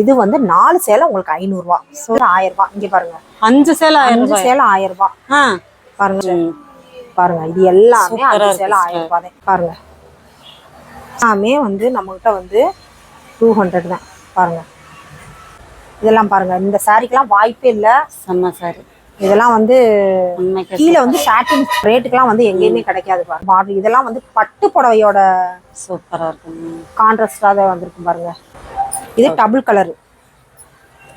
இது வந்து நாலு சேலை உங்களுக்கு ஐநூறுரூவா ஸோ ஆயிரம் ரூபாய் இங்கே பாருங்க. அஞ்சு சேலை அஞ்சு சேலை ஆயிரம் ரூபாய் பாருங்க. பாருங்க இது எல்லாமே அஞ்சு சேலை ஆயிரம் ரூபாய் தான் பாருங்க. எல்லாமே வந்து நம்மகிட்ட வந்து டூ ஹண்ட்ரட் தான். பாருங்க. இதெல்லாம் பாருங்க. இந்த சாரிக்கெல்லாம் வாய்ப்பே இல்லை. செம்ம சாரி இதெல்லாம் வந்து கீழே வந்து சாட்டின் ரேட்டுக்கெல்லாம் வந்து எங்கேயுமே கிடைக்காது பாருங்க. பாரு, இதெல்லாம் வந்து பட்டு புடவையோட சூப்பரா இருக்கு. ம். கான்ட்ராஸ்டாக தான் வந்திருக்கும் பாருங்க. இது double colour.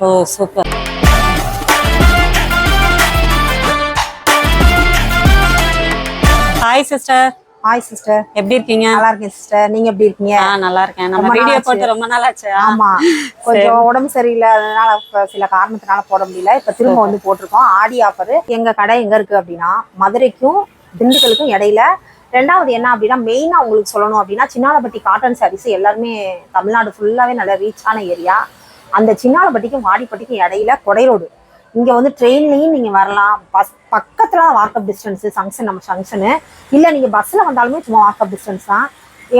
Oh super. Hi sister hi sister எப்படி இருக்கீங்க? நல்லா இருக்கேன் சிஸ்டர் நீங்க எப்படி இருக்கீங்க? நல்லா இருக்கேன். நம்ம வீடியோ. போட்டு ரொம்ப நாள் ஆச்சு. ஆமா. கொஞ்சம் உடம்பு சரியில்லை அதனால சில காரணத்தினால போட முடியல. இப்ப திரும்ப வந்து போட்டிருக்கோம். ஆடி ஆஃபர். எங்க கடை எங்க இருக்கு அப்படின்னா மதுரைக்கும் திண்டுக்கலுக்கும் இடையில ரெண்டாவது என்ன அப்படின்னா மெயினாக உங்களுக்கு சொல்லணும் அப்படின்னா சின்னாலப்பட்டி காட்டன் சாரீஸ் எல்லாருமே தமிழ்நாடு ஃபுல்லாகவே நல்ல ரீச்சான ஏரியா அந்த சின்னாலப்பட்டிக்கும் வாடிப்பட்டிக்கும் இடையில கொடை ரோடு இங்கே வந்து ட்ரெயின்லையும் நீங்கள் வரலாம். பஸ் பக்கத்தில் தான் வாக்கப் டிஸ்டன்ஸு ஃபங்க்ஷன் நம்ம ஃபங்க்ஷனு இல்லை நீங்கள் பஸ்ஸில் வந்தாலுமே சும்மா வாக்கப் டிஸ்டன்ஸ் தான்.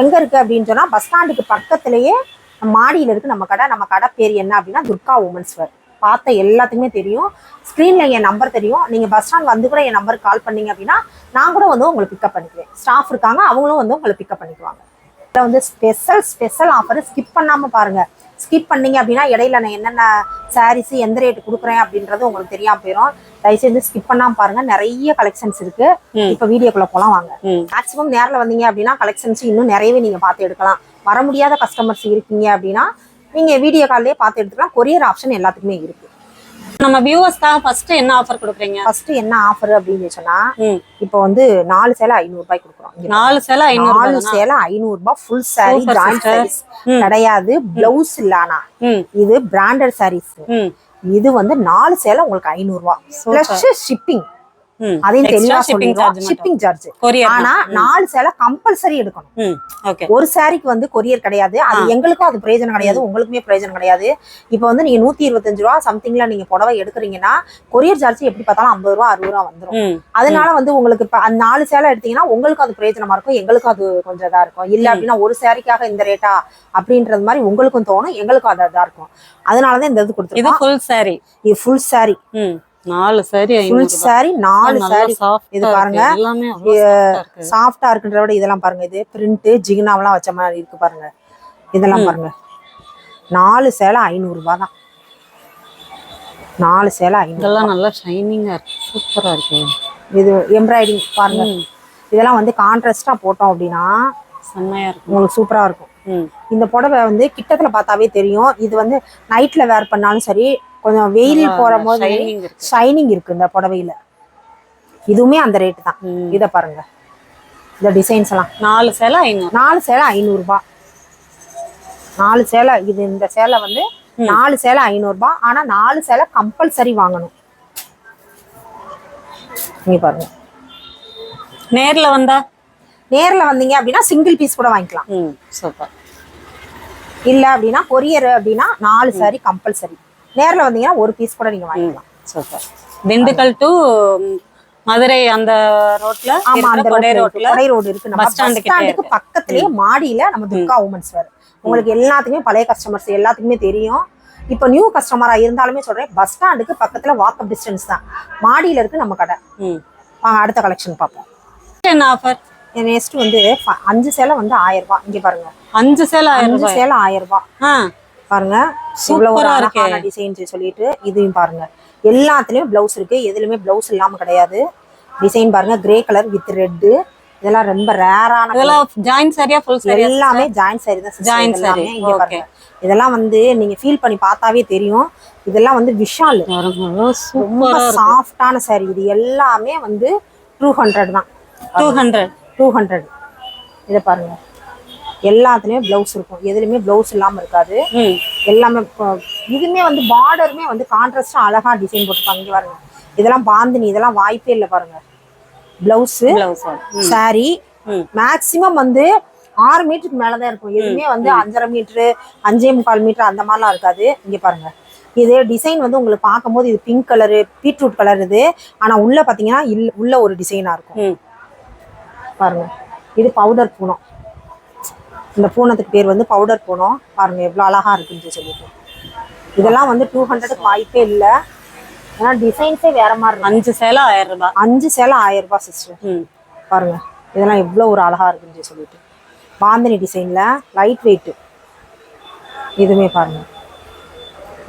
எங்கே இருக்குது அப்படின்னு சொன்னால் பஸ் ஸ்டாண்டுக்கு பக்கத்துலேயே மாடியில் இருக்குது நம்ம கடை. நம்ம கடை பேர் என்ன அப்படின்னா துர்கா உமன்ஸ் வேர் பார்த்த எல்லாத்துக்குமே தெரியும். ஸ்க்ரீன்ல என் நம்பர் தெரியும். நீங்க பஸ் ஸ்டாண்ட் வந்து கூட என் நம்பருக்கு கால் பண்ணீங்க அப்படின்னா நான் கூட வந்து உங்களை பிக்கப் பண்ணிக்குவேன். ஸ்டாஃப் இருக்காங்க அவங்களும் வந்து உங்களை பிக்கப் பண்ணிக்குவாங்க. இதில் வந்து ஸ்பெஷல் ஸ்பெஷல் ஆஃபர் ஸ்கிப் பண்ணாம பாருங்க. ஸ்கிப் பண்ணீங்க அப்படின்னா இடையில நான் என்னென்ன சாரீஸ் எந்த ரேட் கொடுக்குறேன் அப்படின்றது உங்களுக்கு தெரியாம போயிடும் தயவுசெய்து ஸ்கிப் பண்ணாம பாருங்க. நிறைய கலெக்ஷன்ஸ் இருக்கு. இப்போ வீடியோக்குள்ள போலாம் வாங்க. மேக்ஸிமம் நேரில் வந்தீங்க அப்படின்னா கலெக்ஷன்ஸ் இன்னும் நிறையவே நீங்க பார்த்து எடுக்கலாம். வர முடியாத கஸ்டமர்ஸ் இருக்கீங்க அப்படின்னா நீங்க வீடியோ கால்லேயே பார்த்து எடுத்துக்கலாம். கொரியர் ஆப்ஷன் எல்லாத்துக்குமே இருக்கு. நம்ம வியூவர்ஸ்க்காக ஃபர்ஸ்ட் என்ன ஆஃபர் கொடுக்குறீங்க? ஃபர்ஸ்ட் என்ன ஆஃபர் அப்படின்னு சொன்னா. இப்போ வந்து நாலு சேலை ஐநூறு ரூபாய் கொடுக்குறோம். நாலு சேலை ஐநூறு நாலு சேலை ஐநூறு ரூபாய் full sari joint sister. Saris. கிடையாது. பிளவுஸ் இல்லானா. இது பிராண்டட் சாரீஸ் இது வந்து நாலு சேலை உங்களுக்கு ஐநூறு ரூபாய். பிளஸ் ஷிப்பிங் அதையும் தெளிவா சொல்லிடுவோம் சார்ஜ் ஷிப்பிங் சார்ஜ் ஆனா நாலு சேலை கம்பல்சரி எடுக்கணும். ஒரு சாரிக்கு வந்து கொரியர் கிடையாது. அது எங்களுக்கும் அது பிரயோஜனம் கிடையாது. உங்களுக்குமே பிரயோஜனம் கிடையாது. இப்போ வந்து நீங்க நூத்தி இருபத்தஞ்சு ரூபா சம்திங்ல நீங்க புடவை எடுக்கிறீங்கன்னா கொரியர் சார்ஜ் எப்படி பார்த்தாலும் ஐம்பது ரூபா அறுபது ரூபா வந்துரும். ம். அதனால வந்து உங்களுக்கு அந்த நாலு சேலை எடுத்தீங்கன்னா உங்களுக்கும் அது பிரயோஜனமா இருக்கும். எங்களுக்கும் அது கொஞ்சம் இதா இருக்கும். இல்ல அப்படின்னா ஒரு சாரிக்காக இந்த ரேட்டா அப்படின்றது மாதிரி உங்களுக்கும் தோணும் எங்களுக்கும் அது இதா இருக்கும். அதனாலதான் இந்த இது கொடுத்துருக்கோம். ஃபுல் இது ஃபுல் சாரி நாலு saree ஃபுல் சாரி நாலு சாரி இது பாருங்க. சாஃப்டா இருக்குன்றத விட இதெல்லாம் பாருங்க. இது பிரிண்ட் ஜிகினாவெல்லாம் வச்ச மாதிரி இருக்கு பாருங்க. இதெல்லாம் பாருங்க. நாலு சேலை ஐநூறு ரூபாய் தான். நாலு சேலை இதெல்லாம் நல்லா ஷைனிங்கா இருக்கு. சூப்பரா இருக்கு. இது எம்ப்ராய்டிங் பாருங்க. இதெல்லாம் வந்து கான்ட்ராஸ்டா போட்டோம் அப்படின்னா செம்மையா இருக்கு உங்களுக்கு சூப்பரா இருக்கும். இந்த புடவை வந்து கிட்டத்துல பார்த்தாவே தெரியும். இது வந்து நைட்ல வேர் பண்ணாலும் சரி கொஞ்சம் வெயில் போற போது. ஷைனிங் இருக்கு. இந்த புடவையில. இதுவுமே அந்த ரேட் தான். இத பாருங்க. இந்த டிசைன்ஸ் எல்லாம். நாலு சேலை ஐநூறு. நாலு சேலை ஐநூறு ரூபாய் நாலு சேலை இது இந்த சேலை வந்து நாலு சேலை ஐநூறு ரூபாய் ஆனா நாலு சேலை கம்பல்சரி வாங்கணும். இங்க பாருங்க. நேர்ல வந்தா? நேர்ல வந்தீங்க அப்படின்னா சிங்கிள் பீஸ் கூட வாங்கிக்கலாம். சூப்பர். இல்ல அப்படின்னா கொரியர் அப்படின்னா நாலு சாரி கம்பல்சரி நேர்ல வந்தீங்கன்னா ஒரு பீஸ் கூட நீங்க வாங்கிக்கலாம். சூப்பர் திண்டுக்கல் டு மதுரை அந்த ரோட்ல ஆமா அந்த கொடை ரோட்ல ரோட்ல கொடை ரோடு இருக்கு. நம்ம பஸ் ஸ்டாண்டுக்கு பக்கத்துலயே மாடியில நம்ம துர்கா உமன்ஸ் வேர் உங்களுக்கு எல்லாத்துக்குமே பழைய கஸ்டமர்ஸ் எல்லாத்துக்குமே தெரியும். இப்போ நியூ கஸ்டமரா இருந்தாலுமே சொல்றேன் பஸ் ஸ்டாண்டுக்கு பக்கத்துல வாக்கப் டிஸ்டன்ஸ் தான். மாடியில இருக்கு நம்ம கடை. ம். வாங்க அடுத்த கலெக்ஷன் பார்ப்போம். என்ன ஆஃபர் நெக்ஸ்ட் வந்து அஞ்சு சேலை வந்து ஆயிரம் ரூபாய். இங்க பாருங்க. அஞ்சு சேலை அஞ்சு சேலை ஆயிரம் ரூபாய். பாருங்க. இவ்வளவு ஒரு. அழகான டிசைன்ஸ் சொல்லிட்டு இதையும் பாருங்க. எல்லாத்துலயும் பிளவுஸ் இருக்கு. எதுலயுமே பிளவுஸ் இல்லாம கிடையாது. டிசைன் பாருங்க. கிரே கலர் வித் ரெட் இதெல்லாம் ரொம்ப ரேரான இதெல்லாம் ஜாயின் சரியா ஃபுல் சரியா எல்லாமே ஜாயின் சாரி தான் இதெல்லாமே saree. இங்க. பாருங்க. இதெல்லாம் வந்து நீங்க ஃபீல் பண்ணி பார்த்தாவே தெரியும். இதெல்லாம் வந்து விஷால். ரொம்ப சாஃப்டான saree. இது எல்லாமே வந்து டூ ஹண்ட்ரட் தான். டூ ஹண்ட்ரட் டூ ஹண்ட்ரட் இதை பாருங்க. எல்லாத்துலயுமே பிளவுஸ் இருக்கும். எதுலயுமே பிளவுஸ் இல்லாம இருக்காது. எல்லாமே இதுமே வந்து பார்டருமே வந்து கான்ட்ராஸ்டா அழகா டிசைன் போட்டுருப்பாங்க. இங்க பாருங்க. இதெல்லாம் பாந்தினி இதெல்லாம் வாய்ப்பே இல்லை பாருங்க. பிளவுஸ் ம். மேக்சிமம் வந்து ஆறு மீட்டருக்கு மேலதான் இருக்கும். எதுவுமே வந்து அஞ்சரை மீட்டரு அஞ்சே முக்கால் மீட்டர் அந்த மாதிரிலாம் இருக்காது. இங்க பாருங்க. இது டிசைன் வந்து உங்களுக்கு பார்க்கும்போது இது பிங்க் கலரு பீட்ரூட் கலர் இது. ஆனா உள்ள பாத்தீங்கன்னா உள்ள ஒரு டிசைனா இருக்கும். பாருங்க. இது பவுடர் பூனம். இந்த பூனத்துக்கு பேர் வந்து பவுடர் பூனம். பாருங்க எவ்வளவு அழகா இருக்குன்னு சொல்லிட்டு. இதெல்லாம் வந்து டூ ஹண்ட்ரடுக்கு வாய்ப்பே இல்லை. ஏன்னா டிசைன்ஸே வேற மாதிரி அஞ்சு சேலை ஆயிரம் ரூபாய். அஞ்சு சேலை ஆயிரம் ரூபாய் சிஸ்டர் ம். பாருங்க இதெல்லாம் எவ்வளோ ஒரு அழகா இருக்குன்னு சொல்லிட்டு. பாந்தினி டிசைன்ல லைட் வெயிட் இதுவுமே பாருங்க.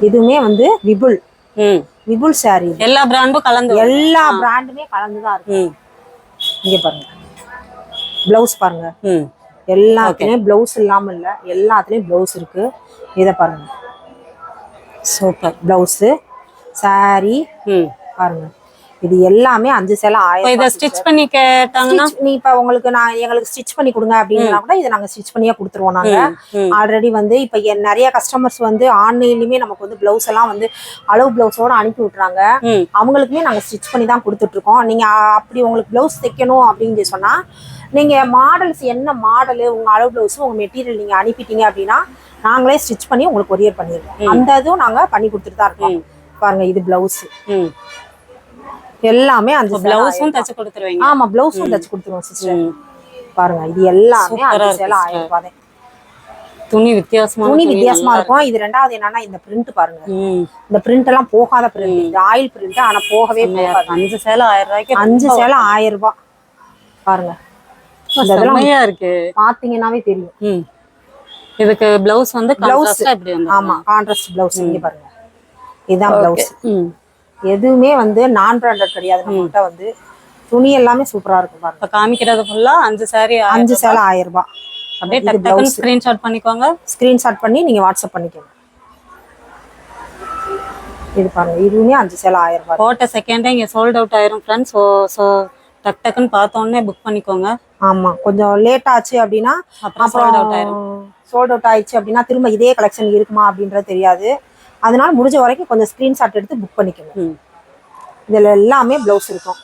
இதுவுமே வந்து விபுல் ம். விபுல் இது எல்லா பிராண்டும் கலந்து. எல்லா பிராண்டுமே கலந்து தான் இருக்கு. ம் இங்க பாருங்க. பிளவுஸ் பாருங்க. ம். எல்லாத்துலயும் பிளவுஸ் இல்லாம இல்ல எல்லாத்துலயும் பிளவுஸ் இருக்கு. இத பாருங்க. சூப்பர் பிளவுஸ் saree ம். பாருங்க. இது எல்லாமே அஞ்சு சேலை ஆயிரம் இதை ஸ்டிச் பண்ணி கேட்டாங்கன்னா? நீ இப்ப உங்களுக்கு நான் எங்களுக்கு ஸ்டிச் பண்ணி கொடுங்க அப்படின்னா கூட இதை நாங்க ஸ்டிச் பண்ணியே கொடுத்துருவோம் நாங்க. ம். ஆல்ரெடி வந்து இப்ப நிறைய கஸ்டமர்ஸ் வந்து ஆன்லைன்லயுமே நமக்கு வந்து பிளவுஸ் எல்லாம் வந்து அளவு பிளவுஸோட அனுப்பி விட்டுறாங்க. அவங்களுக்குமே நாங்க ஸ்டிச் பண்ணி தான் கொடுத்துட்டு இருக்கோம். நீங்க அ- அப்படி உங்களுக்கு பிளவுஸ் தைக்கணும் அப்படின்னு சொல்லி சொன்னா நீங்க மாடல்ஸ் என்ன மாடலு உங்க அளவு பிளவுஸ் உங்க மெட்டீரியல் நீங்க அனுப்பிட்டீங்க அப்படின்னா நாங்களே ஸ்டிச் பண்ணி உங்களுக்கு கொரியர் பண்ணிடுவோம் அந்த இதுவும் நாங்க பண்ணி கொடுத்துட்டு தான் இருக்கோம். பாருங்க இது பிளவுஸ் ம். எல்லாமே சேலை பிளவுஸும் தச்சு கொடுத்துருவீங்க. ஆமா பிளவுஸும் தச்சு கொடுத்துருவோம் சிஸ்டர். பாருங்க இது எல்லாமே அஞ்சு சேலை. ஆயிரம் ரூபாய் தான். துணி வித்தியாசமான துணி வித்தியாசமா இருக்கும். இது ரெண்டாவது என்னன்னா இந்த பிரிண்ட் பாருங்க. இந்த பிரிண்ட் எல்லாம் போகாத பிரிண்ட் இது ஆயில் பிரிண்ட் ஆனா போகவே போகாது. அஞ்சு சேலை ஆயிரம் ரூபாய்க்கு அஞ்சு சேலை ஆயிரம் ரூபாய். பாருங்க. செம்மையா இருக்கு. பாத்தீங்கன்னாவே தெரியும். இதுக்கு பிளவுஸ் வந்து. பிளவுஸ் இப்படி வந்து ஆமா கான்ட்ராஸ்ட் பிளவுஸ் இங்க பாருங்க. இதுதான் பிளவுஸ் எதுவுமே வந்து நான் பிராண்டட் கிடையாது நம்மகிட்ட வந்து துணி எல்லாமே சூப்பரா இருக்கும் பாருங்க. இப்போ காமிக்கிறது ஃபுல்லா அஞ்சு சாரி அஞ்சு சேலை ஆயிரம் ரூபாய். அப்படியே டக் டக்குன்னு ஸ்கிரீன்ஷாட் பண்ணிக்கோங்க. ஸ்கிரீன்ஷாட் பண்ணி நீங்க வாட்ஸ்அப் பண்ணிக்கோங்க. இது பாருங்க இதுவுமே அஞ்சு சேலை ஆயிரம் ரூபாய். போட்ட செகண்டே இங்க சோல்ட் அவுட் ஆயிரும் ஃப்ரெண்ட்ஸ் ஸோ ஸோ டக் டக்குன்னு பார்த்தோன்னே புக் பண்ணிக்கோங்க. ஆமா கொஞ்சம் லேட் ஆச்சு அப்படின்னா அப்புறம். சோல்ட் அவுட் ஆயிடுச்சு அப்படின்னா திரும்ப இதே கலெக்ஷன் இருக்குமா அப்படின்றது தெரியாது. அதனால முடிஞ்ச வரைக்கும் கொஞ்சம் ஸ்கிரீன்ஷாட் எடுத்து புக் பண்ணிக்கோங்க ம். இதுல எல்லாமே பிளவுஸ் இருக்கும்.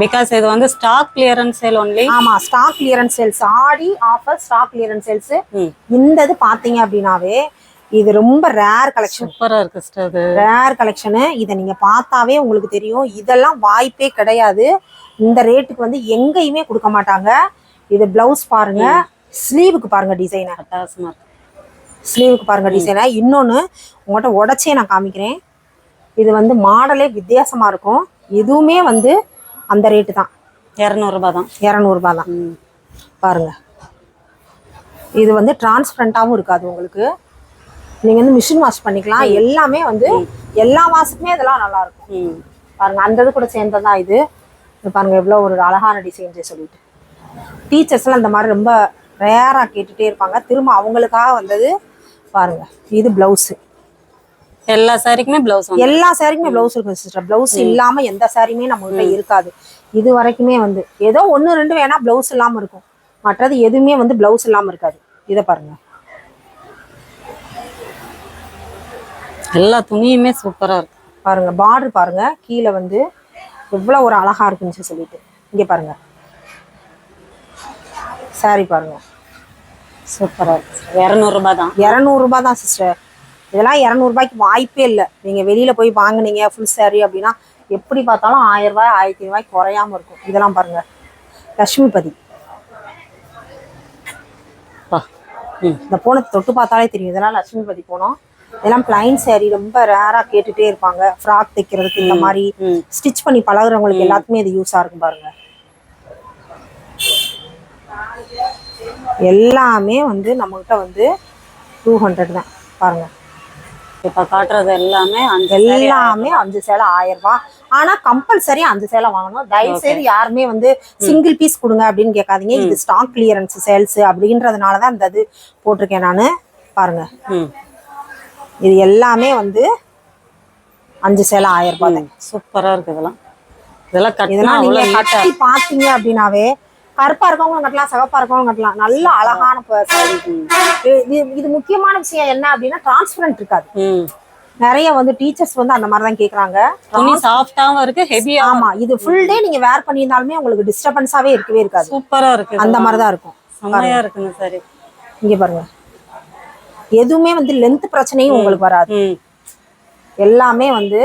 பிகாஸ் இது வந்து ஸ்டாக் கிளியரன்ஸ் சேல் ஒன்லி ஆமா stock clearance sales Aadi offer stock clearance sales இந்த இது பாத்தீங்க அப்படின்னாவே இது ரொம்ப ரேர் கலெக்ஷன் சூப்பரா இருக்கு சிஸ்டர் ரேர் கலெக்ஷனு இதை நீங்க பார்த்தாவே உங்களுக்கு தெரியும். இதெல்லாம் வாய்ப்பே கிடையாது. இந்த ரேட்டுக்கு வந்து எங்கேயுமே கொடுக்க மாட்டாங்க. இது பிளவுஸ் பாருங்க. ஸ்லீவுக்கு பாருங்க டிசைனை அட்டகாசமா இருக்கு. ஸ்லீவுக்கு பாருங்க டிசைனை இன்னொன்று உங்கள்கிட்ட உடச்சே நான் காமிக்கிறேன். இது வந்து மாடலே வித்தியாசமா இருக்கும். இதுவுமே வந்து அந்த ரேட்டு தான். இரநூறுபா தான். இரநூறுபா தான். ம். பாருங்க. இது வந்து டிரான்ஸ்பரண்டாகவும் இருக்காது உங்களுக்கு. நீங்கள் வந்து மிஷின் வாஷ் பண்ணிக்கலாம். எல்லாமே வந்து எல்லா மாசத்துக்குமே இதெல்லாம் நல்லா இருக்கும். ம். பாருங்க அந்த இது கூட சேர்ந்ததான் இது. பாருங்க எவ்வளோ ஒரு அழகான டிசைன்ஸே சொல்லிட்டு. டீச்சர்ஸ்லாம் இந்த மாதிரி ரொம்ப ரேராக கேட்டுட்டே இருப்பாங்க. திரும்ப அவங்களுக்காக வந்தது பாருங்க இது பிளவுஸு எல்லா சாரிக்குமே பிளவுஸ் எல்லா சாரிக்குமே பிளவுஸ் இருக்கும் சிஸ்டர் பிளவுஸ் இல்லாம எந்த சாரியுமே நம்ம கிட்ட இருக்காது. இது வரைக்குமே வந்து ஏதோ ஒன்று ரெண்டு வேணா பிளவுஸ் இல்லாம இருக்கும். மற்றது எதுவுமே வந்து பிளவுஸ் இல்லாம இருக்காது. இதை பாருங்க. எல்லா துணியுமே சூப்பரா இருக்கு. பாருங்க பார்டர் பாருங்க கீழே வந்து எவ்வளோ ஒரு அழகா இருக்குன்னு சொல்லிட்டு. இங்க பாருங்க. சாரி பாருங்க. சூப்பரா இருக்கு. இரநூறுபா தான். இரநூறுபா தான் சிஸ்டர் இதெல்லாம் இரநூறுபாய்க்கு வாய்ப்பே இல்லை. நீங்க வெளியில போய் வாங்குனீங்க ஃபுல் saree அப்படின்னா எப்படி பார்த்தாலும் ஆயிரம் ரூபாய் ஆயிரத்தி ரூபாய் குறையாம இருக்கும். இதெல்லாம் பாருங்க. லட்சுமிபதி இந்த போனத்தை தொட்டு பார்த்தாலே தெரியும். இதெல்லாம் லட்சுமிபதி போனோம். இதெல்லாம் பிளைன் saree ரொம்ப ரேரா கேட்டுட்டே இருப்பாங்க. ஃப்ராக் தைக்கிறதுக்கு இந்த மாதிரி ஸ்டிச் பண்ணி பழகுறவங்களுக்கு எல்லாத்துக்குமே இது யூஸா இருக்கும் பாருங்க. எல்லாமே வந்து நம்மகிட்ட வந்து டூ ஹண்ட்ரட் தான். பாருங்க. இப்ப காட்டுறது எல்லாமே அஞ்சு எல்லாமே அஞ்சு சேலை ஆயிரம் ரூபாய். ஆனா கம்பல்சரி அஞ்சு சேலை வாங்கணும். தயவு செய்து யாருமே வந்து சிங்கிள் பீஸ் கொடுங்க அப்படின்னு கேட்காதீங்க. இது ஸ்டாக் கிளியரன்ஸ் சேல்ஸ் அப்படின்றதுனால தான் இந்த இது போட்டிருக்கேன் நான். பாருங்க. இது எல்லாமே வந்து அஞ்சு சேலை ஆயிரம் ரூபாய் சூப்பரா இருக்கு இதெல்லாம். இதெல்லாம் இதெல்லாம் நீங்க கட்டி பாத்தீங்க அப்படின்னாவே கருப்பா இருக்கவங்களும் கட்டலாம் சிவப்பா இருக்கவங்களும் கட்டலாம். நல்ல அழகான. இது இது முக்கியமான விஷயம் என்ன அப்படின்னா டிரான்ஸ்பரண்ட் இருக்காது. நிறைய வந்து டீச்சர்ஸ் வந்து அந்த மாதிரி தான் கேக்குறாங்க. துணி சாஃப்டாவும் இருக்கு ஹெவியா ஆமா இது ஃபுல் டே நீங்க வேர் பண்ணியிருந்தாலுமே உங்களுக்கு டிஸ்டர்பன்ஸாவே இருக்கவே இருக்காது. சூப்பரா இருக்கு அந்த மாதிரி தான் இருக்கும். செம்மையா இருக்குங்க சரி. இங்க பாருங்க. எதுவுமே வந்து லென்த் பிரச்சனையும் உங்களுக்கு வராது. எல்லாமே வந்து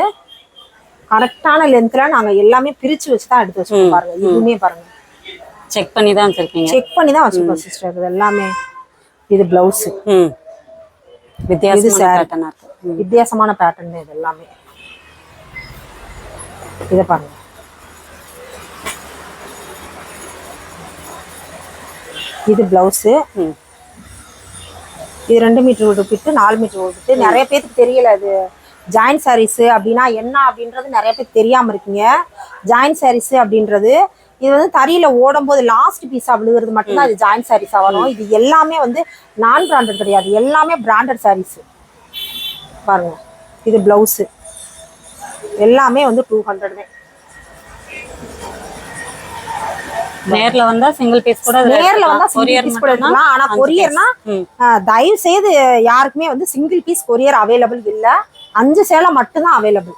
கரெக்டான லென்த்ல நாங்க எல்லாமே பிரிச்சு வச்சு தான் எடுத்து வச்சிருக்கோம் பாருங்க. இதுவுமே பாருங்க. செக் பண்ணி தான் வச்சிருக்கீங்க. செக் பண்ணி தான் வச்சிருக்கோம் சிஸ்டர் இது எல்லாமே. இது பிளவுஸ் ம். வித்தியாசமான பேட்டர்னா இருக்கு. வித்தியாசமான பேட்டர்ன் இது எல்லாமே. இதை பாருங்க. இது பிளவுஸு ம். இது ரெண்டு மீட்டர் விட்டு நாலு மீட்டர் விட்டு நிறைய பேருக்கு தெரியல அது. ஜாயின்ட் சாரீஸ் அப்படின்னா என்ன அப்படின்றது நிறைய பேர் தெரியாம இருக்கீங்க. ஜாயின்ட் சாரீஸ் அப்படின்றது இது வந்து தறியில ஓடும் போது லாஸ்ட் பீஸா விழுகிறது மட்டும்தான் அது ஜாயின்ட் சாரீஸ் வரும். இது எல்லாமே வந்து நான் பிராண்டட் கிடையாது. எல்லாமே பிராண்டட் சாரீஸ் பாருங்க. இது பிளவுஸ் எல்லாமே வந்து டூ ஹண்ட்ரட் தான் நேர்ல வந்தா சிங்கிள் பீஸ் கூட நேர்ல வந்தா. சிங்கிள் பீஸ் கூட எடுக்கலாம் ஆனா கொரியர்னா. தயவு செய்து யாருக்குமே வந்து சிங்கிள் பீஸ் கொரியர் அவைலபிள் இல்ல. அஞ்சு சேலை மட்டும்தான் அவைலபிள்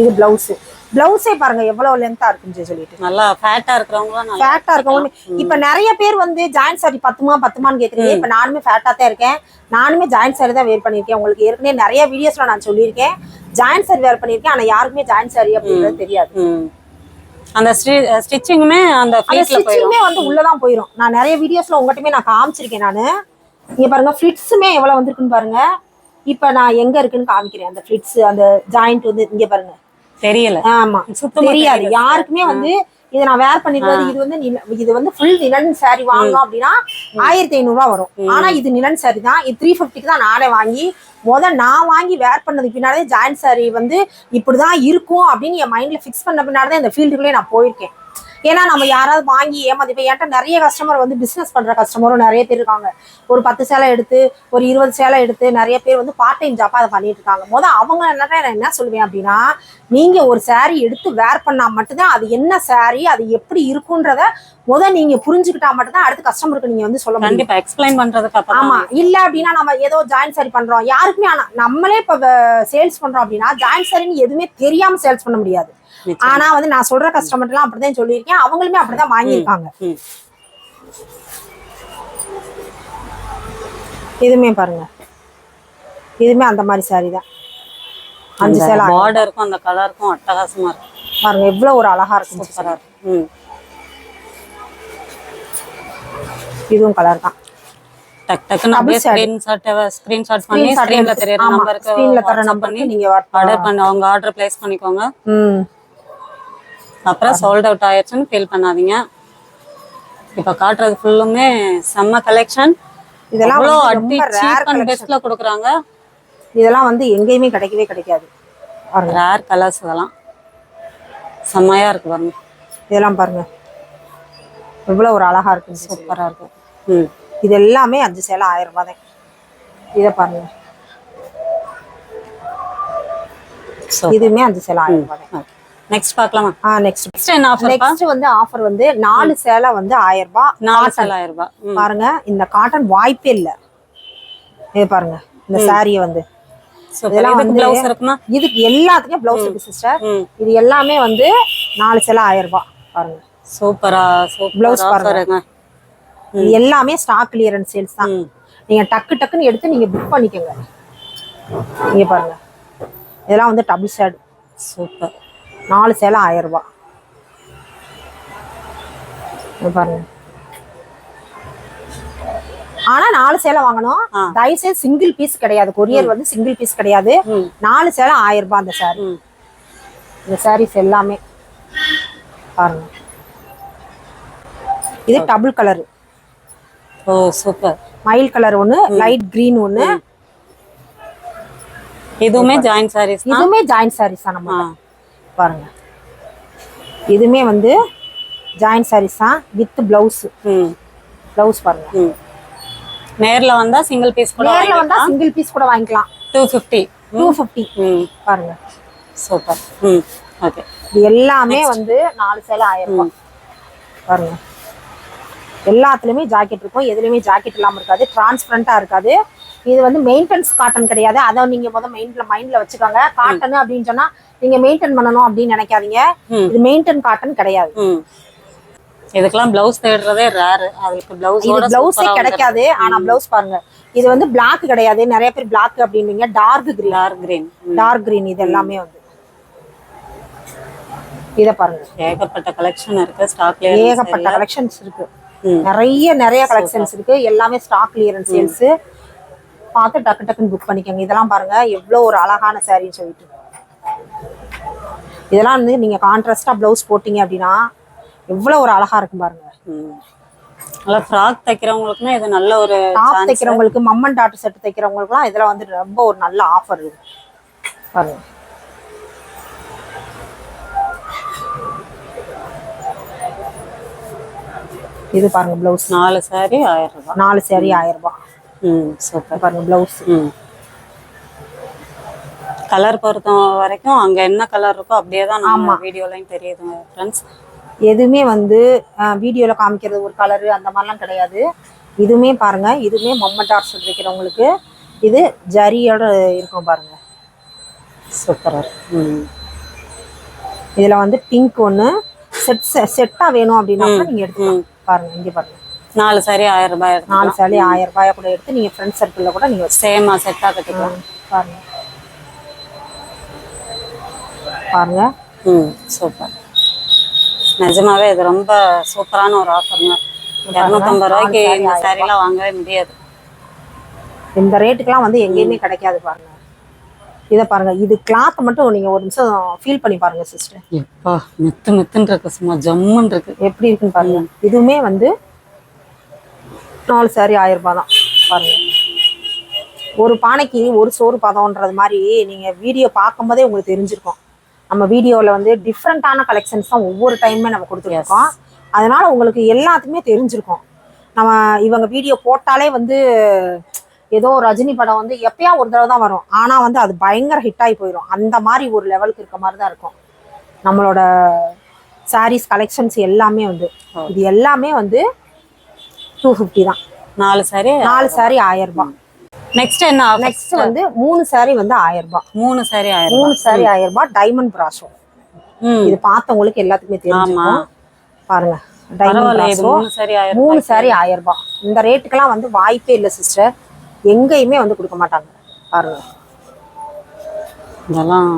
இது பிளவுஸ் பிளவுஸே பாருங்க எவ்வளவு லென்த்தா இருக்குன்னு சொல்லிட்டு. நல்லா ஃபேட்டா இருக்கிறவங்க. ஃபேட்டா இருக்கவங்க இப்ப நிறைய பேர் வந்து ஜாயின்ட் சாரி பத்துமா பத்துமான்னு கேக்குறீங்க. இப்ப நானுமே ஃபேட்டா தான் இருக்கேன். நானுமே ஜாயின்ட் சாரி தான் வேர் பண்ணிருக்கேன் உங்களுக்கு ஏற்கனவே நிறைய வீடியோஸ்ல நான் சொல்லியிருக்கேன். ஜாயின்ட் சாரி வேர் பண்ணிருக்கேன் ஆனா யாருக்குமே ஜாயின்ட் சாரி அப்படின்றது தெரியாது. அந்த ஸ்டிச்சிங்குமே அந்த ஸ்டிச்சிங்குமே வந்து உள்ளதான் போயிடும் நான் நிறைய வீடியோஸ்ல உங்ககிட்டயுமே நான் காமிச்சிருக்கேன் நானு. இங்க பாருங்க ஃபிளிட்ஸுமே எவ்வளவு வந்திருக்குன்னு பாருங்க. இப்ப நான் எங்க இருக்குன்னு காமிக்கிறேன் அந்த ஃபிளிட்ஸ் அந்த ஜாயிண்ட் வந்து இங்க பாருங்க. தெரியல. ஆமா. சுத்தமா தெரியாது. யாருக்குமே வந்து இதை நான் வேர் பண்ணிருக்கிறது இது வந்து இது வந்து ஃபுல் நிலன் saree வாங்கணும் அப்படின்னா ஆயிரத்தி ஐநூறு ரூபா வரும் ஆனா இது நிலன் saree தான். இது த்ரீ ஃபிஃப்டிக்கு தான் நானே வாங்கி முத நான் வாங்கி வேர் பண்ணதுக்கு பின்னாலே ஜாயின்ட் saree வந்து இப்படிதான் இருக்கும் அப்படின்னு என் மைண்ட்ல ஃபிக்ஸ் பண்ண பின்னாடி தான் இந்த ஃபீல்டுக்குள்ளே நான் போயிருக்கேன். ஏன்னா நம்ம யாராவது வாங்கி ஏமாத்தி இப்போ என்கிட்ட நிறைய கஸ்டமர் வந்து பிசினஸ் பண்ற கஸ்டமரும் நிறைய பேர் இருக்காங்க. ஒரு பத்து சேலை எடுத்து ஒரு இருபது சேலை எடுத்து நிறைய பேர் வந்து பார்ட் டைம் ஜாப்பா அதை பண்ணிட்டு இருக்காங்க. முத அவங்க என்ன நான் என்ன சொல்லுவேன் அப்படின்னா நீங்க ஒரு saree எடுத்து வேர் பண்ணா மட்டும்தான் அது என்ன saree அது எப்படி இருக்குன்றத முத நீங்க புரிஞ்சுக்கிட்டா மட்டும்தான் அடுத்த கஸ்டமருக்கு நீங்க வந்து சொல்ல முடியும். கண்டிப்பா எக்ஸ்பிளைன் பண்றதுக்கு ஆமா. இல்ல அப்படின்னா நம்ம ஏதோ ஜாயின் சாரி பண்றோம். யாருக்குமே ஆனா நம்மளே இப்ப சேல்ஸ் பண்றோம் அப்படின்னா ஜாயின் சாரின்னு எதுவுமே தெரியாம சேல்ஸ் பண்ண முடியாது. ஆனா வந்து நான் சொல்ற கஸ்டமர் எல்லாம் அப்படிதான் சொல்லியிருக்கேன். அவங்களுமே அப்படிதான் வாங்கியிருக்காங்க. இதுமே பாருங்க. இதுமே அந்த மாதிரி சாரி தான். அஞ்சு சேலை. பார்டருக்கும் அந்த கலருக்கும் அட்டகாசமா இருக்கும். பாருங்க எவ்வளவு ஒரு அழகா இருக்கும் சூப்பரா இருக்கும் ம். இதுவும் கலர் தான். டக் டக்குன்னு அப்படியே ஸ்கிரீன்ஷாட் ஸ்கிரீன்ஷாட் பண்ணி ஸ்கிரீன்ல தெரியற நம்பருக்கு ஸ்கிரீன்ல தர வாட்ஸ்அப் நம்பருக்கு பண்ணி நீங்க ஆர்டர் பண்ணி அவங்க ஆர்டர் பிளேஸ் பண்ணிக்கோங்க. ம். அப்புறம் சோல்ட் அவுட் ஆயிடுச்சுன்னு ஃபீல் பண்ணாதீங்க. இப்ப காட்டுறது ஃபுல்லுமே செம்ம கலெக்ஷன் இதெல்லாம் அவ்வளோ அடி சீப் அண்ட் பெஸ்ட்ல கொடுக்குறாங்க. இதெல்லாம் வந்து எங்கேயுமே கிடைக்கவே கிடைக்காது. பாருங்க. ரேர் கலர்ஸ் இதெல்லாம். செம்மையா இருக்கு பாருங்க. இதெல்லாம் பாருங்க. எவ்வளவு ஒரு அழகா இருக்கு. சூப்பரா இருக்கு. ம். இது எல்லாமே அஞ்சு சேலை ஆயிரம் ரூபாய் தான். இதை பாருங்க. இதுவுமே அஞ்சு சேலை ஆயிரம் ரூபாய் தான். நெக்ஸ்ட் பார்க்கலாமா? ஆ நெக்ஸ்ட் நெக்ஸ்ட் என்ன ஆஃபர் நெக்ஸ்ட் வந்து ஆஃபர் வந்து நாலு சேலை வந்து ஆயிரம் ரூபாய். நாலு சேலாயிரம் ரூபாய். ம். பாருங்க இந்த காட்டன் வாய்ப்பே இல்ல. இது பாருங்க இந்த சாரியை வந்து. இதெல்லாம் இதுக்கு பிளவுஸ் எல்லாத்துக்கும் பிளவுஸ் இருக்கு சிஸ்டர் இது எல்லாமே வந்து நாலு சேலை ஆயிரம் ரூபாய் பாருங்க. சூப்பரா Blouse பாருங்க. இது எல்லாமே ஸ்டாக் கிளியரன்ஸ் சேல்ஸ் தான். நீங்க டக்கு டக்குன்னு எடுத்து நீங்க புக் பண்ணிக்கோங்க. இங்க பாருங்க. இதெல்லாம் வந்து டபுள் ஷேட் சூப்பர். நாலு சேலை ஆயிரம் ரூபாய். பாருங்க. ஆனா நாலு சேலை வாங்கணும். தயவுசெய்து சிங்கிள் பீஸ் கிடையாது. கொரியர் வந்து சிங்கிள் பீஸ் கிடையாது. நாலு சேலை ஆயிரம் ரூபாய் அந்த சாரி இந்த சாரீஸ் எல்லாமே. பாருங்க. இது டபுள் கலர் ஓ சூப்பர் மயில் கலர் ஒண்ணு லைட் கிரீன் ஒண்ணு. இதுவுமே ஜாயின் சாரீஸ் இதுவுமே ஜாயிண்ட் சாரீஸ் தான் நம்ம பாருங்க. இதுமே வந்து ஜாயிண்ட் சாரீஸ் தான் வித் பிளவுஸ் ம். பிளவுஸ் பாருங்க. ம். நேர்ல வந்தா சிங்கிள் பீஸ் கூட நேர்ல வந்தா சிங்கிள் பீஸ் கூட வாங்கிக்கலாம். டூ ஃபிஃப்டி டூ ஃபிஃப்டி பாருங்க. சூப்பர். ம். ஓகே. இது எல்லாமே வந்து நாலு சேலை ஆயிரம் பாருங்க. எல்லாத்துலயுமே ஜாக்கெட் இருக்கும். எதுலயுமே ஜாக்கெட் இல்லாம இருக்காது. டிரான்ஸ்பரண்டா இருக்காது. இது வந்து மெயின்டெனன்ஸ் காட்டன் கிடையாது. அதை நீங்க முதல் மைண்ட்ல மைண்ட்ல வச்சுக்கோங்க. காட்டன் அப்படின்னு சொன்னா நீங்க மெயின்டைன் பண்ணணும் அப்படின்னு நினைக்காதீங்க. இது மெயின்டைன் காட்டன் கிடையாது. இதுக்கெல்லாம் பிளவுஸ் தேடுறதே ரேர் அதுக்கு இது பிளவுஸோட பிளவுஸே கிடைக்காது. ஆனா பிளவுஸ் பாருங்க. இது வந்து பிளாக் கிடையாது. நிறைய பேர் black அப்படின்னீங்க dark green dark green dark green இது எல்லாமே வந்து. இத பாருங்க. ஏகப்பட்ட கலெக்ஷன் இருக்கு. ஸ்டாக்ல ஏகப்பட்ட கலெக்ஷன்ஸ் இருக்கு. நிறைய நிறைய கலெக்ஷன்ஸ் இருக்கு. எல்லாமே ஸ்டாக் கிளியரன்ஸ் சேல்ஸ் பார்த்து டக்கு டக்குன்னு புக் பண்ணிக்கோங்க. இதெல்லாம் பாருங்க. எவ்வளோ ஒரு அழகான சாரின்னு சொல்லிட்டு. இதெல்லாம் வந்து நீங்க கான்ட்ராஸ்டா ப்ளவுஸ் போட்டீங்க அப்படின்னா எவ்வளோ ஒரு அழகா இருக்கும் பாருங்க. நல்லா ஃப்ராக் தைக்கிறவங்களுக்குமே இது நல்ல ஒரு டாப். தைக்கிறவங்களுக்கு மம்மன் டாட் செட் தைக்கிறவங்களுக்குலாம் இதெல்லாம் வந்து ரொம்ப ஒரு நல்ல ஆஃபர் இருக்கு பாருங்க. இது பாருங்க பிளவுஸ் நாலு சாரி ஆயிரம் ரூபாய் நாலு சேரீ ஆயிரம் ரூபாய் ம் சூப்பர் பாருங்க பிளவுஸ் ம். கலர் பொறுத்த வரைக்கும் அங்க என்ன கலர் இருக்கோ அப்படியே தான் நம்ம வீடியோலையும் தெரியுதுங்க ஃப்ரெண்ட்ஸ் எதுவுமே வந்து வீடியோல காமிக்கிறது ஒரு கலரு அந்த மாதிரிலாம் கிடையாது. இதுவுமே பாருங்க இதுவுமே மம்மன் டாட் செட் வைக்கிறவங்களுக்கு இது ஜரியோட இருக்கும் பாருங்க. சூப்பரா இருக்கு. ம். இதுல வந்து பிங்க் ஒன்று செட் செட்டா வேணும் அப்படின்னா கூட நீங்க எடுத்துக்கலாம். பாருங்க இங்க பாருங்க. நாலு சாரி ஆயிரம் ரூபாய் நாலு சாலி ஆயிரம் ரூபாயா கூட எடுத்து நீங்க ஃப்ரெண்ட் சர்க்கிள்ல கூட நீங்க வச்சு சேமா செட்டா கட்டிக்கலாம். பாருங்க. பாருங்க. ம் சூப்பர் நிஜமாவே இது ரொம்ப சூப்பரான ஒரு ஆஃபருங்க இரநூத்தம்பது ரூபாய்க்கு இந்த சாரீலாம் வாங்கவே முடியாது. இந்த ரேட்டுக்கெல்லாம் வந்து எங்கேயுமே கிடைக்காது பாருங்க. இதை பாருங்க இது கிளாத் மட்டும் நீங்க ஒரு நிமிஷம் ஃபீல் பண்ணி பாருங்க சிஸ்டர் எப்பா மெத்து மெத்துன்னு இருக்கு சும்மா ஜம்முன்னு இருக்கு. எப்படி இருக்குன்னு பாருங்க. இதுவுமே வந்து நாலு சாரி ஆயிரம் ரூபாய் தான் பாருங்க. ஒரு பானைக்கு ஒரு சோறு பதம்ன்றது மாதிரி நீங்க வீடியோ பார்க்கும்போதே உங்களுக்கு தெரிஞ்சிருக்கும். நம்ம வீடியோவில் வந்து டிஃப்ரெண்ட்டான கலெக்ஷன்ஸ் தான் ஒவ்வொரு டைமுமே நம்ம கொடுத்துருக்கோம். அதனால உங்களுக்கு எல்லாத்துக்குமே தெரிஞ்சிருக்கும். நம்ம இவங்க வீடியோ போட்டாலே வந்து ஏதோ ரஜினி படம் வந்து எப்பயா ஒரு தடவை தான் வரும். ஆனால் வந்து அது பயங்கர ஹிட் ஆகி போயிடும் அந்த மாதிரி ஒரு லெவலுக்கு இருக்க மாதிரி தான் இருக்கும். நம்மளோட சாரீஸ் கலெக்ஷன்ஸ் எல்லாமே வந்து. இது எல்லாமே வந்து டூ ஃபிஃப்டி தான். நாலு சாரி நாலு சாரி ஆயிரம் ரூபாய். நெக்ஸ்ட் என்ன நெக்ஸ்ட் வந்து மூணு சாரி வந்து ஆயிரம் ரூபாய் மூணு சாரி ஆயிரம் மூணு சாரி ஆயிரம் ரூபாய் டைமண்ட் பிராஷோ ம். இது பார்த்தவங்களுக்கு எல்லாத்துக்குமே தெரிஞ்சிருக்கும். பாருங்க மூணு சாரி ஆயிரம் ரூபாய் இந்த ரேட்டுக்கெல்லாம் வந்து வாய்ப்பே இல்லை சிஸ்டர் எங்கேயுமே வந்து கொடுக்க மாட்டாங்க. பாருங்க. இதெல்லாம்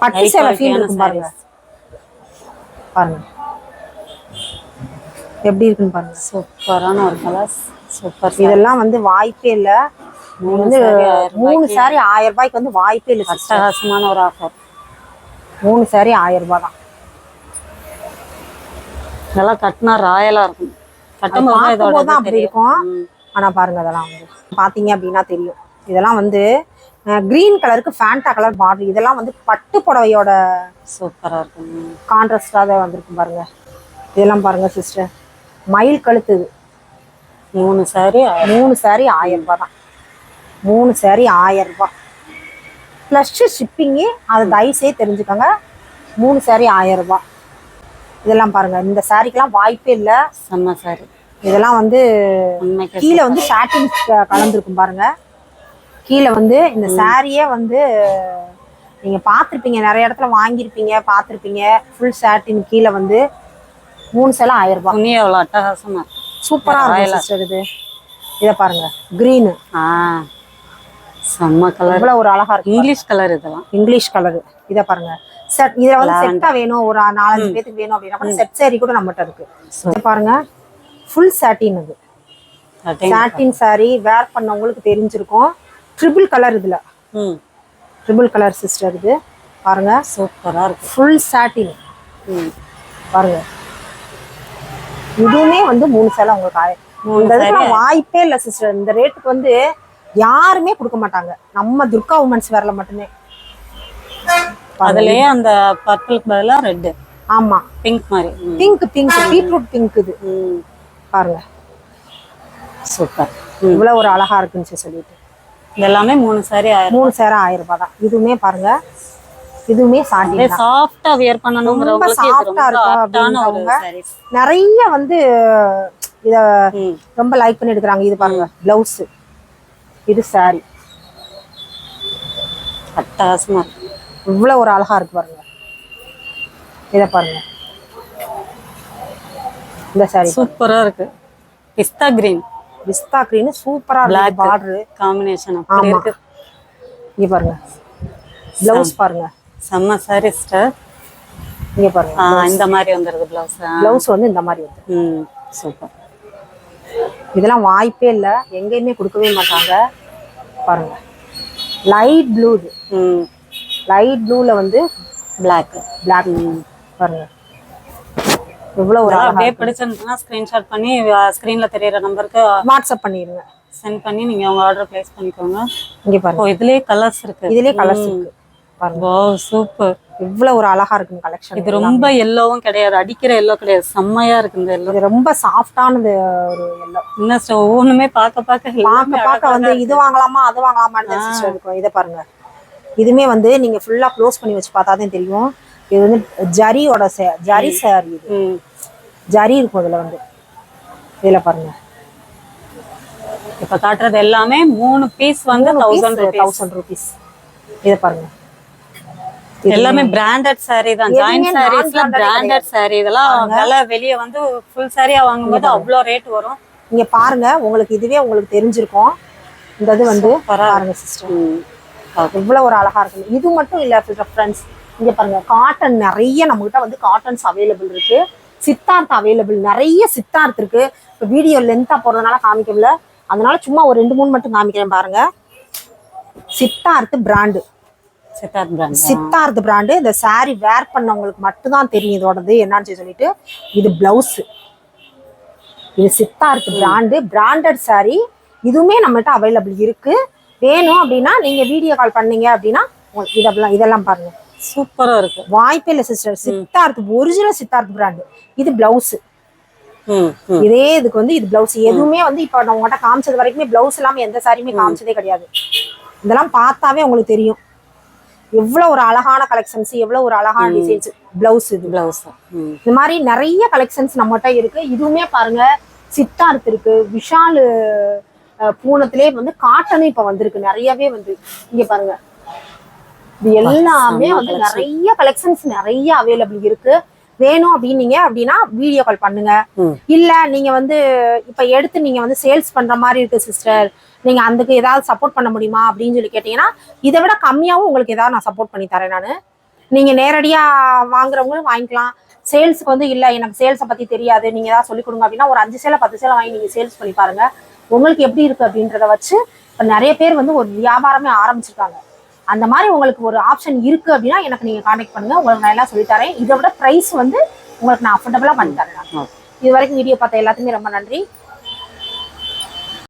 பட்டு சேலை ஃபீல் இருக்கும் பாருங்க. பாருங்க. எப்படி இருக்குன்னு பாருங்க. சூப்பரான ஒரு கலர்ஸ் சூப்பர் இதெல்லாம் வந்து வாய்ப்பே இல்லை. வந்து மூணு சாரி ஆயிரம் ரூபாய்க்கு வந்து வாய்ப்பே இல்லை. அட்டகாசமான ஒரு ஆஃபர் மூணு சாரி ஆயிரம் ரூபாய் தான். இதெல்லாம் கட்டினா ராயலா இருக்கும். கட்டும் போது இதோட பார்க்கும்போது தான் அப்படி இருக்கும். ஆனா பாருங்க அதெல்லாம் வந்து. பாத்தீங்க அப்படின்னா தெரியும். இதெல்லாம் வந்து கிரீன் கலருக்கு ஃபேண்டா கலர் பார்டர் இதெல்லாம் வந்து பட்டு புடவையோட சூப்பரா இருக்கும். கான்ட்ராஸ்டாக வந்திருக்கும் பாருங்க. இதெல்லாம் பாருங்க சிஸ்டர் மயில் கழுத்து மூணு சாரி மூணு சாரி ஆயிரம் ரூபாய் தான். மூணு சாரி ஆயிரம் ரூபாய். ப்ளஸ் ஷிப்பிங்கு அது தயவுசே தெரிஞ்சுக்கோங்க. மூணு சாரி ஆயிரம் ரூபாய். இதெல்லாம் பாருங்க இந்த சாரிக்கெல்லாம் வாய்ப்பே இல்லை. செம்ம சாரி இதெல்லாம் வந்து கீழே வந்து சாட்டின் கலந்துருக்கும் பாருங்க. கீழே வந்து இந்த சாரியே வந்து நீங்க பார்த்துருப்பீங்க நிறைய இடத்துல வாங்கியிருப்பீங்க பார்த்துருப்பீங்க. ஃபுல் சாட்டின் கீழே வந்து மூணு சேலை ஆயிரம் ரூபாய். துணி எவ்வளவு இருக்கு சூப்பரா இருக்கும் சிஸ்டர் இது. இதை பாருங்க கிரீனு ஆ செம்ம கலர் இவ்வளவு ஒரு அழகா இருக்கு இங்கிலீஷ் கலர் இதெல்லாம். இங்கிலீஷ் கலரு இதை பாருங்க. செட் இதுல வந்து செட்டா வேணும் ஒரு நாலஞ்சு பேத்துக்கு வேணும் அப்படின்னா செட் சாரி கூட நம்மகிட்ட இருக்கு. இதை பாருங்க. ஃபுல் சாட்டின் இது. சாட்டின் saree வேர் பண்ணவங்களுக்கு தெரிஞ்சிருக்கும். ட்ரிபிள் கலர் இதுல. ம். ட்ரிபிள் கலர் சிஸ்டர் இது. பாருங்க. சூப்பரா இருக்கு. ஃபுல் சாட்டின் ம். பாருங்க. இதுவுமே வந்து மூணு சேலை உங்களுக்கு வாய்ப்பே இல்லை சிஸ்டர் இந்த ரேட்டுக்கு வந்து யாருமே கொடுக்க மாட்டாங்க. நம்ம துர்கா உமன்ஸ் வேர்ல மட்டுமே. அதுலயே அந்த பர்பிளுக்கு பதிலா ரெட் ஆமா. பிங்க் மாதிரி. பிங்க் பிங்க் பீட்ரூட் பிங்க் இது. பாருங்க. சூப்பர். இவ்வளவு ஒரு அழகா இருக்குன்னு சொல்லிட்டு. இது எல்லாமே மூணு சாரி மூணு சேரை ஆயிரம் ரூபாய் தான். இதுவுமே பாருங்க. இதுவுமே சாட்டின் சாஃப்டா வியர் இது ஆ ரொம்ப இருக்கா ஆப்டான ஒரு அப்படின்றவங்க. சாரீஸ் நிறைய வந்து இத ரொம்ப லைக் பண்ணி எடுக்கிறாங்க இது பாருங்க பிளவுஸ் இது saree. அட்டகாசமா இவ்வளவு ஒரு அழகா இருக்கு பாருங்க. இத பாருங்க. இந்த saree சூப்பரா இருக்கு. பிஸ்தா கிரீன் பிஸ்தா கிரீன் சூப்பரா இருக்கு. பார்டர் காம்பினேஷன் அப்படி. இருக்கு. இங்க பாருங்க. பிளவுஸ் பாருங்க. செம்ம சாரி சிஸ்டர் இங்க பாருங்க இந்த மாதிரி வந்துருது பிளவுஸ் பிளவுஸ் வந்து இந்த மாதிரி வந்து ம் சூப்பர் இதெல்லாம் வாய்ப்பே இல்லை. எங்கேயுமே கொடுக்கவே மாட்டாங்க. பாருங்க. லைட் ப்ளூ இது. ம். லைட் ப்ளூல வந்து பிளாக் பிளாக் பாருங்க. இவ்வளோ ஒரு அப்படியே பிடிச்சிருந்துச்சுன்னா ஸ்கிரீன்ஷாட் பண்ணி ஸ்க்ரீன்ல தெரியற நம்பருக்கு வாட்ஸ்அப் பண்ணிடுங்க சென்ட் பண்ணி நீங்க உங்க ஆர்டர் பிளேஸ் பண்ணிக்கோங்க. இங்க பாருங்க. இதுலயே கலர்ஸ் இருக்கு. இதுலயே கலர்ஸ் இருக்கு. பாருங்க. ஓ சூப்பர் இவ்வளவு ஒரு அழகா இருக்கும் கலெக்ஷன் இது ரொம்ப எல்லோவும் கிடையாது அடிக்கிற எல்லோ கிடையாது. செம்மையா இருக்கு இந்த எல்லோ இது ரொம்ப சாஃப்டானது ஒரு எல்லோ ஸ்ட- ஒவ்வொன்றுமே பார்க்க பார்க்க பார்க்க பார்க்க வந்து இது வாங்கலாமா அது வாங்கலாமான்னு இருக்கும் இதை பாருங்க. இதுமே வந்து நீங்க ஃபுல்லா க்ளோஸ் பண்ணி வச்சு பார்த்தா தான் தெரியும். இது வந்து ஜரியோட சே- ஜரி சாரி இது. ஜரி இருக்கும் இதுல வந்து. இதுல பாருங்க. இப்ப காட்டுறது எல்லாமே மூணு பீஸ் வந்து தௌசண்ட் தௌசண்ட் ருபீஸ் இதை பாருங்க. எல்லாமே பிராண்டட் saree தான். எதுவுமே சாரீஸ்ல பிராண்டட் saree இதெல்லாம் விலை வெளிய வந்து ஃபுல் சாரியா வாங்கும்போது அவ்வளோ ரேட் வரும். இங்க பாருங்க உங்களுக்கு இதுவே உங்களுக்கு தெரிஞ்சிருக்கும். இந்த இது வந்து பாருங்க சிஸ்டர் இவ்வளவு ஒரு அழகா இருக்கு. இது மட்டும் இல்ல ஃப்ரெண்ட்ஸ் இங்க பாருங்க காட்டன் நிறைய நம்ம கிட்ட வந்து காட்டன்ஸ் அவைலபிள் இருக்கு. சித்தார்த் அவைலபிள் நிறைய சித்தார்த் இருக்கு. இப்போ வீடியோ லென்த்தா போடுறதுனால காமிக்கல அதனால சும்மா ஒரு ரெண்டு மூணு மட்டும் காமிக்கிறேன் பாருங்க. Siddharth brand Siddharth brand. இந்த saree வேர் பண்ணவங்களுக்கு மட்டும்தான் தெரியும் இதோடது என்னன்னு சொல்லி சொல்லிட்டு இது பிளவுஸ் இது சித்தார்த் பிராண்டு. Branded saree. இதுவுமே நம்மகிட்ட அவைலபிள் இருக்கு. வேணும் அப்படின்னா நீங்க வீடியோ கால் பண்ணீங்க அப்படின்னா இதெல்லாம் இதெல்லாம் பாருங்க. சூப்பரா இருக்கு. வாய்ப்பே இல்லை sister Siddharth original Siddharth brand. இது பிளவுஸ் இதே இதுக்கு வந்து இது பிளவுஸ் எதுவுமே வந்து இப்போ நான் உங்கள்கிட்ட காமிச்சது வரைக்குமே பிளவுஸ் இல்லாம எந்த சாரியுமே காமிச்சதே கிடையாது. இதெல்லாம் பார்த்தாவே உங்களுக்கு தெரியும். எவ்வளவு ஒரு அழகான கலெக்ஷன்ஸ் எவ்வளவு ஒரு அழகான டிசைன்ஸ் பிளவுஸ் இது. பிளவுஸ் இந்த மாதிரி நிறைய கலெக்ஷன்ஸ் நம்மகிட்ட இருக்கு. இதுவுமே பாருங்க சித்தார்த் இருக்கு விஷால் பூனத்திலே வந்து காட்டனும் இப்ப வந்திருக்கு. நிறையவே வந்து இங்க பாருங்க. இது எல்லாமே வந்து நிறைய கலெக்ஷன்ஸ் நிறைய அவைலபிள் இருக்கு. வேணும் அப்படின்னீங்க அப்படின்னா வீடியோ கால் பண்ணுங்க. இல்ல நீங்க வந்து இப்ப எடுத்து நீங்க வந்து சேல்ஸ் பண்ற மாதிரி இருக்கு சிஸ்டர் நீங்க அதுக்கு ஏதாவது சப்போர்ட் பண்ண முடியுமா அப்படின்னு சொல்லி கேட்டீங்கன்னா இதை விட கம்மியாவும் உங்களுக்கு ஏதாவது நான் சப்போர்ட் பண்ணி தரேன் நான். நீங்க நேரடியா வாங்குறவங்களும் வாங்கிக்கலாம். சேல்ஸுக்கு வந்து இல்ல எனக்கு சேல்ஸை பத்தி தெரியாது. நீங்க ஏதாவது சொல்லி கொடுங்க அப்படின்னா ஒரு அஞ்சு சேலை பத்து சேலை வாங்கி நீங்க சேல்ஸ் பண்ணி பாருங்க. உங்களுக்கு எப்படி இருக்கு அப்படின்றத வச்சு இப்ப நிறைய பேர் வந்து ஒரு வியாபாரமே ஆரம்பிச்சிருக்காங்க. அந்த மாதிரி உங்களுக்கு ஒரு ஆப்ஷன் இருக்கு அப்படின்னா எனக்கு நீங்க காண்டாக்ட் பண்ணுங்க உங்களுக்கு நான் எல்லாம் சொல்லித் தரேன் இதை விட பிரைஸ் வந்து உங்களுக்கு நான் அஃபோர்டபுளா பண்ணி தரேன் நான். Okay. இது வரைக்கும் வீடியோ பார்த்த எல்லாத்துக்குமே ரொம்ப நன்றி